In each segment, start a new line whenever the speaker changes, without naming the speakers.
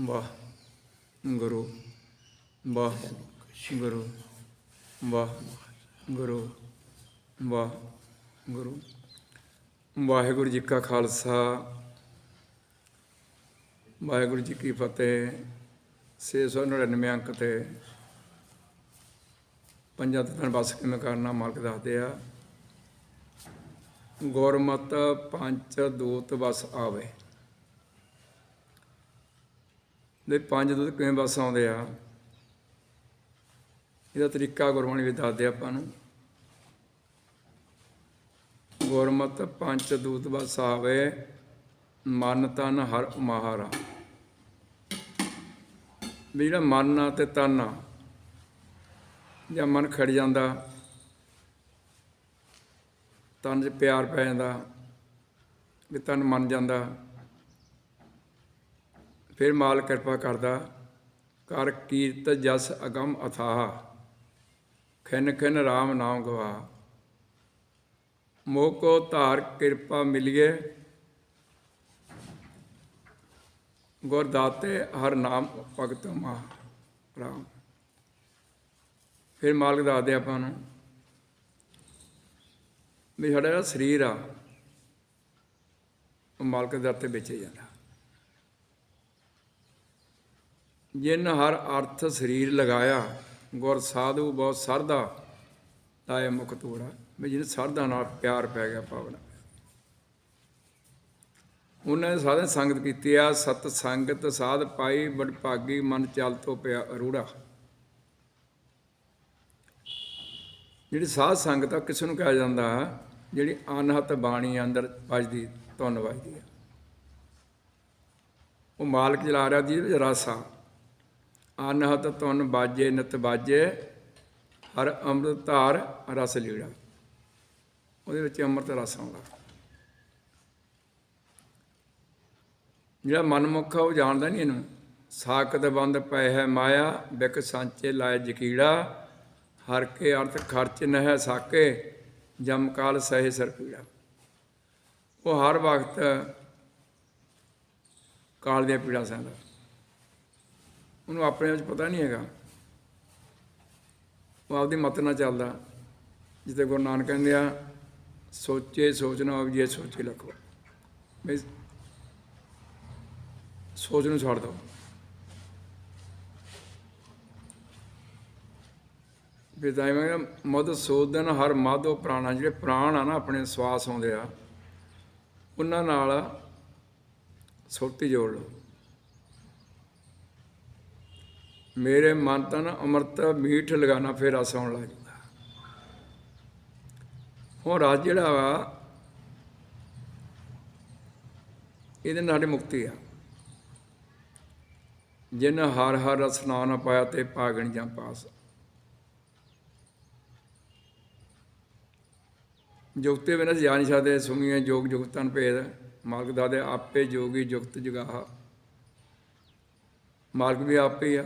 ਵਾਹ, ਗੁਰੂ ਵਾਹ ਗੁਰੂ ਵਾਹ ਗੁਰੂ ਵਾਹ, ਗੁਰੂ। ਵਾਹਿਗੁਰੂ ਜੀ ਕਾ ਖਾਲਸਾ, ਵਾਹਿਗੁਰੂ ਜੀ ਕੀ ਫਤਿਹ। 699 ਅੰਕ ਤੇ ਪੰਜਾਂ ਤੱਤਾਂ ਬਸ ਕਿਵੇਂ ਕਰਨਾ ਮਾਲਕ ਦੱਸਦੇ ਆ। ਗੁਰਮਤ ਪੰਜ ਦੂਤ ਬਸ ਆਵੇ। ਦੇ ਪੰਜ ਦੂਤ ਕਿਵੇਂ ਬਸ ਆਉਂਦੇ ਆ? ਇਹਦਾ ਤਰੀਕਾ ਗੁਰਬਾਣੀ ਵਿੱਚ ਦੱਸਦੇ ਆਪਾਂ ਨੂੰ। ਗੁਰਮਤ ਪੰਜ ਦੂਤ ਬਸ ਆਵੇ, ਮਨ ਤਨ ਹਰ ਮਹਾਰਾ ਵੀ ਜਿਹੜਾ ਮਨ ਆ ਤੇ ਤਨ ਆ, ਜਾਂ ਮਨ ਖੜ ਜਾਂਦਾ, ਤਨ 'ਚ ਪਿਆਰ ਪੈ ਜਾਂਦਾ, ਵੀ ਤਨ ਮੰਨ ਜਾਂਦਾ ਫਿਰ ਮਾਲ ਕਿਰਪਾ ਕਰਦਾ, ਕਰ ਕੀਰਤ ਜਸ ਅਗਮ ਅਥਾਹ, ਖਿਨ ਖਿਨ RAM ਨਾਮ ਗਵਾ ਮੋਹ ਕੋ ਧਾਰ ਕਿਰਪਾ ਮਿਲਿਏ ਗੁਰ ਦਾਤੇ ਹਰ ਨਾਮ ਭਗਤ ਮਾ ਰਾਮ। ਫਿਰ ਮਾਲਕ ਦੱਸਦੇ ਆਪਾਂ ਨੂੰ, ਵੀ ਸਾਡਾ ਜਿਹੜਾ ਸਰੀਰ ਆ, ਉਹ ਮਾਲਕ ਦੇ ਦਰ ਵੇਚੇ ਜਾਂਦਾ। ਜਿਨ ਹਰ ਅਰਥ ਸਰੀਰ ਲਗਾਇਆ, ਗੁਰ ਸਾਧੂ ਬਹੁਤ ਸਰਦਾ, ਤਾਏ ਮੁਖ ਤੋੜਾ ਵੀ ਜਿਹਨੇ ਸਰਦਾ ਨਾਲ ਪਿਆਰ ਪੈ ਗਿਆ ਪਾਵਨਾ। ਉਹਨਾਂ ਨੇ ਸਾਧਨ ਸੰਗਤ ਕੀਤੀ ਆ, ਸਤ ਸੰਗਤ ਸਾਧ ਪਾਈ, ਬੜ ਭਾਗੀ ਮਨ ਚੱਲ ਤੋਂ ਪਿਆ ਅਰੂੜਾ। ਜਿਹੜੀ ਸਾਧ ਸੰਗਤ ਆ ਕਿਸ ਨੂੰ ਕਿਹਾ ਜਾਂਦਾ, ਜਿਹੜੀ ਅਨਹਤ ਬਾਣੀ ਅੰਦਰ ਵੱਜਦੀ, ਧੁਨ ਵੱਜਦੀ ਆ। ਉਹ ਮਾਲਕ ਜਲਾ ਰਿਹਾ, ਜਿਹਦੇ ਵਿੱਚ ਰਸ ਆ। ਅਨਹਤ ਧੁਨ ਬਾਜੇ, ਨਿਤ ਬਾਜੇ, ਹਰ ਅੰਮ੍ਰਿਤ ਧਾਰ, ਰਸ ਲੀੜਾ। ਉਹਦੇ ਵਿੱਚ ਅੰਮ੍ਰਿਤ ਰਸ ਆਉਂਦਾ। ਜਿਹੜਾ ਮਨਮੁੱਖ ਆ, ਉਹ ਜਾਣਦਾ ਨਹੀਂ ਇਹਨੂੰ। ਸਾਕਤ ਬੰਦ ਪੈ ਹੈ ਮਾਇਆ, ਬਿਕ ਸਾਂਚੇ ਲਾਇ ਜਕੀੜਾ। ਹਰ ਕੇ ਅਰਥ ਖਰਚ ਨਹਿ ਸਾਕੇ, ਜਮ ਕਾਲ ਸਹਿ ਸਰ ਪੀੜਾ। ਉਹ ਹਰ ਵਕਤ ਕਾਲ ਦੀਆਂ ਪੀੜਾ ਸਹਿੰਦਾ। ਉਹਨੂੰ ਆਪਣੇ ਵਿੱਚ ਪਤਾ ਨਹੀਂ ਹੈਗਾ। ਉਹ ਆਪਦੀ ਮਤ ਨਾਲ ਚੱਲਦਾ। ਜਿੱਤੇ ਗੁਰੂ ਨਾਨਕ ਕਹਿੰਦੇ ਆ, ਸੋਚੇ ਸੋਚਣਾ ਅਬ ਜੇ ਸੋਚੇ ਲਖੋ ਬਈ ਸੋਚ ਨੂੰ ਛੱਡ ਦਿਓ ਵਿਦਾਈ ਮੈਂ ਮਦ ਸੋਧਨ ਹਰ ਮਾਧੋ ਪ੍ਰਾਣਾ, ਜਿਹੜੇ ਪ੍ਰਾਣ ਆ ਨਾ, ਆਪਣੇ ਸਵਾਸ ਆਉਂਦੇ ਆ, ਉਹਨਾਂ ਨਾਲ ਸੁਰਤੀ ਜੋੜ ਲਓ। ਮੇਰੇ ਮਨ ਤਨ ਅੰਮ੍ਰਿਤ ਮੀਠ ਲਗਾਣਾ ਫਿਰ ਰਸ ਆਉਣ ਲੱਗ ਜਾਂਦਾ। ਹੁਣ ਰਸ ਜਿਹੜਾ ਵਾ, ਇਹਦੇ ਨਾਲ ਸਾਡੀ ਮੁਕਤੀ ਆ। ਜਿਨ ਹਰ ਹਰ ਰਸ ਨਾਮ ਪਾਇਆ ਤੇ ਪਾਗਣ ਜਾਂ ਪਾਸ। ਜੁਗਤੇ ਬਿਨਾਂ ਜਾ ਨਹੀਂ ਸਕਦੇ, ਸੁਣੀਏ ਜੋਗ ਜੁਗਤਨ ਭੇਦ। ਮਾਲਕ ਦਾਦੇ ਆਪੇ ਜੋਗੀ ਜੁਗਤ ਜਗਾਹ। ਮਾਲਕ ਵੀ ਆਪੇ ਆ।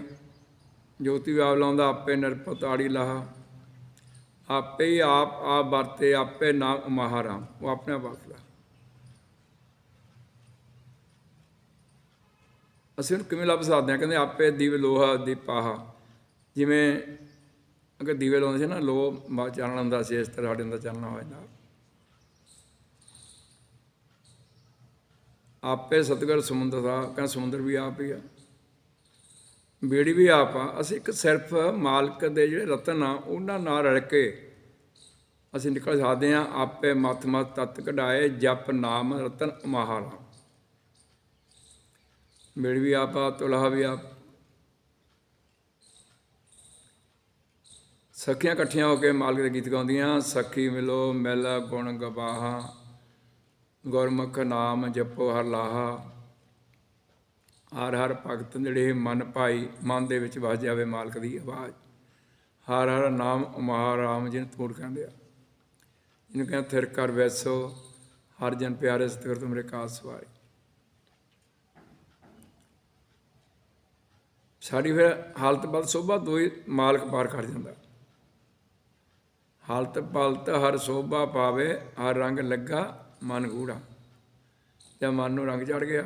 ਜੋਤੀ ਵੀ ਆਪ ਲਾਉਂਦਾ, ਆਪੇ ਨਿਰਪਤ ਆੜੀ ਲਾਹਾ। ਆਪੇ ਹੀ ਆਪ ਆ ਵਰਤੇ, ਆਪੇ ਨਾਮ ਮਹਾਰਾਮ ਉਹ ਆਪਣੇ ਆਪ ਵਰਤਦਾ ਅਸੀਂ ਉਹਨੂੰ ਕਿਵੇਂ ਲੱਭ ਸਕਦੇ ਹਾਂ? ਕਹਿੰਦੇ ਆਪੇ ਦੀਵ ਲੋਹਾ ਦੀਪਾਹਾ ਜਿਵੇਂ ਅਗਰ ਦੀਵੇ ਲਾਉਂਦੇ ਸੀ ਨਾ ਲੋ ਚਾਨਣ ਹੁੰਦਾ ਸੀ, ਇਸ ਤਰ੍ਹਾਂ ਸਾਡੇ ਅੰਦਰ ਚੱਲਣਾ ਹੋ ਜਾਂਦਾ। ਆਪੇ ਸਤਗੁਰ ਸਮੁੰਦਰ ਦਾ, ਕਹਿੰਦਾ ਸਮੁੰਦਰ ਵੀ ਆਪ ਹੀ ਆ। ਬੇੜੀ ਵੀ ਆਪ ਆ ਅਸੀਂ ਇੱਕ ਸਿਰਫ ਮਾਲਕ ਦੇ ਜਿਹੜੇ ਰਤਨ ਆ ਉਹਨਾਂ ਨਾਲ ਰਲ ਕੇ ਅਸੀਂ ਨਿਕਲ ਸਕਦੇ ਆ ਆਪੇ ਮਤ ਮਤ ਤਤ ਕਢਾਏ, ਜਪ ਨਾਮ ਰਤਨ ਮਹਾਰਾ ਬੇੜੀ ਵੀ ਆਪ ਆ ਤੁਲਹਾ ਵੀ ਆਪ। ਸਖੀਆਂ ਇਕੱਠੀਆਂ ਹੋ ਕੇ ਮਾਲਕ ਦੇ ਗੀਤ ਗਾਉਂਦੀਆਂ, ਸਖੀ ਮਿਲੋ, ਮਿਲ ਗੁਣ ਗਵਾਹਾਂ, ਗੁਰਮੁਖ ਨਾਮ ਜਪੋ ਹਰ ਲਾਹਾ। ਹਰ ਹਰ ਭਗਤ ਜਿਹੜੇ ਮਨ ਭਾਈ, ਮਨ ਦੇ ਵਿੱਚ ਵਸ ਜਾਵੇ ਮਾਲਕ ਦੀ ਆਵਾਜ਼। ਹਰ ਹਰ ਨਾਮ ਮਹਾਰਾਮ ਜਿਹਨੂੰ ਤੂੜ ਕਹਿੰਦੇ ਆ। ਇਹਨੂੰ ਕਹਿੰਦੇ ਥਿਰ ਕਰ ਵੈਸੋ, ਹਰ ਜਨ ਪਿਆਰੇ ਸਤਿਗੁਰ ਤੁਮਰੇ ਕਾਸ ਸਵਾਰੀ। ਸਾਡੀ ਫਿਰ ਹਾਲਤ ਬਲ ਸੋਭਾ ਦੋਈ ਮਾਲਕ ਪਾਰ ਕਰ ਜਾਂਦਾ। ਹਾਲਤ ਪਲਤ ਹਰ ਸੋਭਾ ਪਾਵੇ, ਹਰ ਰੰਗ ਲੱਗਾ, ਮਨ ਗੂੜਾ ਜਾਂ ਮਨ ਨੂੰ ਰੰਗ ਚੜ ਗਿਆ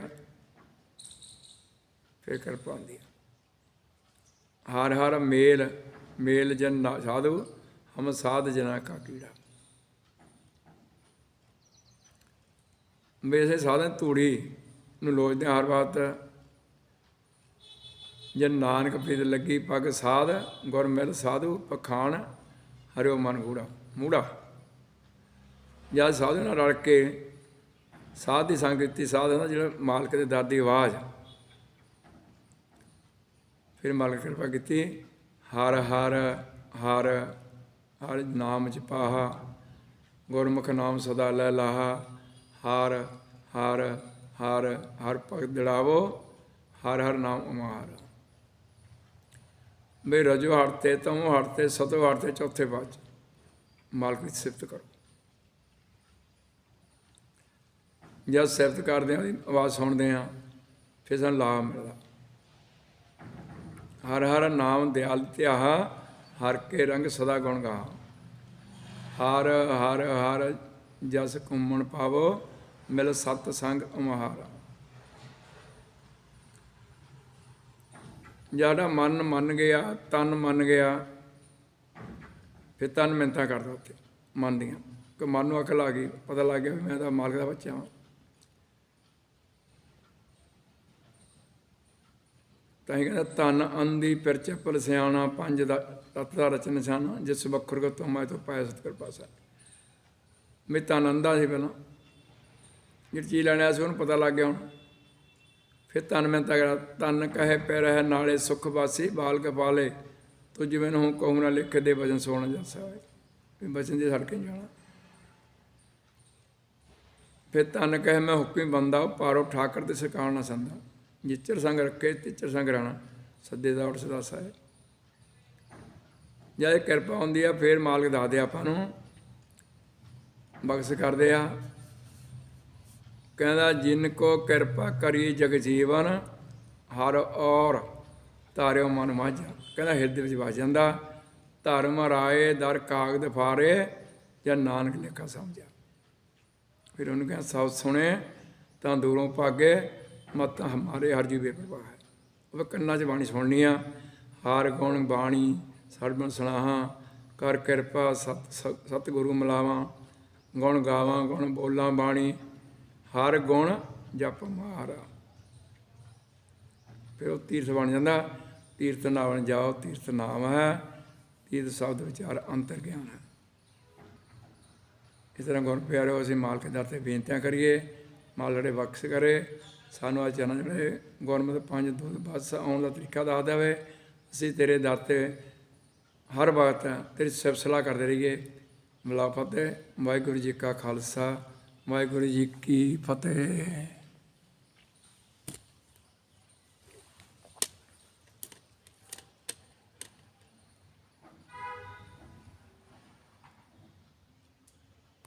ਫਿਰ ਕਿਰਪਾ ਹੁੰਦੀ ਹੈ ਹਰ ਹਰ ਮੇਲ ਮੇਲ ਜਨ ਸਾਧੂ, ਹਮ ਸਾਧ ਜਨਾ ਕਾ ਕੀੜਾ। ਵੈਸੇ ਸਾਧਨ ਧੂੜੀ ਨੂੰ ਲੋਚਦੇ ਹਰ ਬਾਤ ਜਨ ਨਾਨਕ ਪ੍ਰੀਤ ਲੱਗੀ ਪਗ ਸਾਧ, ਗੁਰ ਮਿਲ ਸਾਧੂ ਪਖਾਨ ਹਰਿਓ ਮਨ ਗੂੜਾ ਮੂੜਾ। ਜਾਂ ਸਾਧੂ ਨਾਲ ਰਲ ਕੇ ਸਾਧ ਦੀ ਸੰਗ ਕੀਤੀ ਸਾਧ ਹੁੰਦਾ ਜਿਹੜਾ ਮਾਲਕ ਦੇ ਦਰ ਦੀ ਆਵਾਜ਼। ਫਿਰ ਮਾਲਕ ਕਿਰਪਾ ਕੀਤੀ। ਹਰ ਹਰ ਹਰ ਹਰ ਨਾਮ ਚ ਪਾਹਾ। ਗੁਰਮੁਖ ਨਾਮ ਸਦਾ ਲੈ ਲਾਹਾ। ਹਰ ਹਰ ਹਰ ਹਰ ਭਗਤ ਦੜਾਵੋ ਹਰ ਹਰ ਨਾਮ ਉਮਾਰ। ਬੇ ਰਜੋ ਹਰਤੇ, ਤਮੋ ਹਰਤੇ, ਸਤੋ ਹਰਤੇ, ਚੌਥੇ ਬਾਅਦ 'ਚ ਮਾਲਕ ਦੀ ਸਿਫਤ ਕਰੋ। ਜਦ ਸਿਫਤ ਕਰਦੇ ਆ ਉਹਦੀ ਆਵਾਜ਼ ਸੁਣਦੇ ਆ ਫਿਰ ਸਾਨੂੰ ਲਾਭ ਮਿਲਦਾ। ਹਰ ਹਰ ਨਾਮ ਦਿਆਲ ਧਿਆਹਾ, ਹਰ ਕੇ ਰੰਗ ਸਦਾ ਗੁਣ ਗਾ ਹਰ ਹਰ ਹਰ ਜਸ ਕੁੰਮਣ ਪਾਵੋ, ਮਿਲ ਸਤ ਸੰਗ ਅਮਹਾਰਾ। ਜਿਹੜਾ ਮਨ ਮੰਨ ਗਿਆ, ਤਨ ਮੰਨ ਗਿਆ, ਫਿਰ ਤਨ ਮਿੰਤਾ ਕਰਦਾ ਉੱਤੇ ਮਨ ਦੀਆਂ। ਕਿ ਮਨ ਨੂੰ ਅਕਲ ਆ ਗਈ, ਪਤਾ ਲੱਗ ਗਿਆ ਵੀ ਮੈਂ ਤਾਂ ਮਾਲਕ ਦਾ ਬੱਚਾ ਹਾਂ ਤਾਂ ਇਹ ਕਹਿੰਦਾ ਤਨ ਅੰਦੀ ਪਿਰ ਚੱਪਲ ਸਿਆਣਾ ਪੰਜ ਦਾ ਤਤ ਦਾ ਰਚਨ ਨਿਸ਼ਾਨਾ, ਜਿਸ ਬਖਰ ਕੋ ਤੁਮੈ ਤੋਂ ਪਾਇਆ ਸਤ ਕਰ ਪਾਸਾ ਮੈਂ ਤਨ ਅੰਦਾ ਸੀ ਪਹਿਲਾਂ। ਜਿਹੜੀ ਚੀਜ਼ ਲੈਣ ਸੀ, ਉਹਨੂੰ ਪਤਾ ਲੱਗ ਗਿਆ ਹੁਣ। ਫਿਰ ਤਨ ਮੈਂ ਤਗੜਾ ਤਨ ਕਹੇ ਪੈ ਰਹਿ ਨਾਲੇ ਸੁਖ ਵਾਸੀ ਬਾਲ ਕਪਾਲੇ ਤੁਝ ਜਿਵੇਂ ਨੂੰ ਕਹੂੰ ਨਾ ਲਿਖ ਦੇ ਵਜਨ ਸੋਣਾ ਜਸਾ ਹੋਏ ਵੀ ਬਚਨ ਦੇ ਸੜਕੇ ਜਾਣਾ। ਫਿਰ ਤਨ ਕਹੇ, ਮੈਂ ਹੁਕਮੀ ਬੰਦਾ ਪਾਰੋ ਠਾਕਰ ਤੇ ਸਰਕਾਰ ਨਾ ਸੰਦਾ ਜਿੱਚਰ ਸੰਗ ਰੱਖੇ, ਤਿੱਚਰ ਸੰਗ ਰਹਿਣਾ। ਸੱਦੇ ਦਾ ਉਠ ਸਦਾਸਾ ਹੈ ਜਦ ਇਹ ਕਿਰਪਾ ਹੁੰਦੀ ਆ, ਫੇਰ ਮਾਲਕ ਦੱਸਦੇ ਆਪਾਂ ਨੂੰ। ਬਖਸ਼ ਕਰਦੇ ਆ। ਕਹਿੰਦਾ, ਜਿਨ ਕੋ ਕਿਰਪਾ ਕਰੀ ਜਗ ਜੀਵਨ, ਹਰ ਔਰ ਤਾਰਿਓ ਮਨ ਮਾਝਾ। ਕਹਿੰਦਾ, ਹਿਰਦੇ ਵਿੱਚ ਵਸ ਜਾਂਦਾ। ਧਰਮ ਰਾਏ, ਦਰ ਕਾਗਦ ਫਾਰੇ, ਜਾਂ ਨਾਨਕ ਲੇਖਾ ਸਮਝਿਆ। ਫਿਰ ਉਹਨੂੰ ਕਹਿੰਦਾ ਸਭ ਸੁਣੇ, ਤਾਂ ਦੂਰੋਂ ਭਾਗੇ। ਮਤ ਹਮਾਰੇ ਹਰ ਜੀਵੇ ਪ੍ਰਵਾਹ ਹੈ। ਉਹ ਕੰਨਾਂ 'ਚ ਬਾਣੀ ਸੁਣਨੀ ਆ। ਹਾਰ ਗੁਣ ਬਾਣੀ ਸਰਬਨ ਸੁਣਾਹਾਂ ਕਰ ਕਿਰਪਾ, ਸਤ ਸਤ ਗੁਰੂ ਮਿਲਾਵਾਂ। ਗੁਣ ਗਾਵਾਂ, ਗੁਣ ਬੋਲਾਂ ਬਾਣੀ। ਹਰ ਗੁਣ ਜਪ ਮਾਰਾ। ਫਿਰ ਉਹ ਤੀਰਥ ਬਣ ਜਾਂਦਾ। ਤੀਰਥ ਨਾਵਣ ਜਾਓ, ਤੀਰਥ ਨਾਮ ਹੈ। ਤੀਰਥ ਸ਼ਬਦ ਵਿਚਾਰ ਅੰਤਰ ਗਿਆਨ ਹੈ। ਇਸ ਤਰ੍ਹਾਂ ਗੁਣ ਪਿਆਰਿਓ ਅਸੀਂ ਮਾਲਕ ਦੇ ਦਰ ਤੇ ਬੇਨਤੀਆਂ ਕਰੀਏ। ਮਾਲੜੇ ਬਖਸ਼ ਕਰੇ। ਸਾਨੂੰ ਆ ਚਰਨ ਜਿਹੜੇ ਗੁਰਮਤਿ ਪੰਜ ਦੁੱਧ ਬਸ ਆਉਣ ਦਾ ਤਰੀਕਾ ਦੱਸ ਦੇਵੇ। ਅਸੀਂ ਤੇਰੇ ਦਰ ਤੇ ਹਰ ਵਕਤ ਤੇਰੀ ਸਿਫਤਸਲਾ ਕਰਦੇ ਰਹੀਏ। ਮਿਲਾ ਫਤਿਹ ਵਾਹਿਗੁਰੂ ਜੀ ਕਾ ਖਾਲਸਾ। ਵਾਹਿਗੁਰੂ ਜੀ ਕੀ ਫਤਿਹ।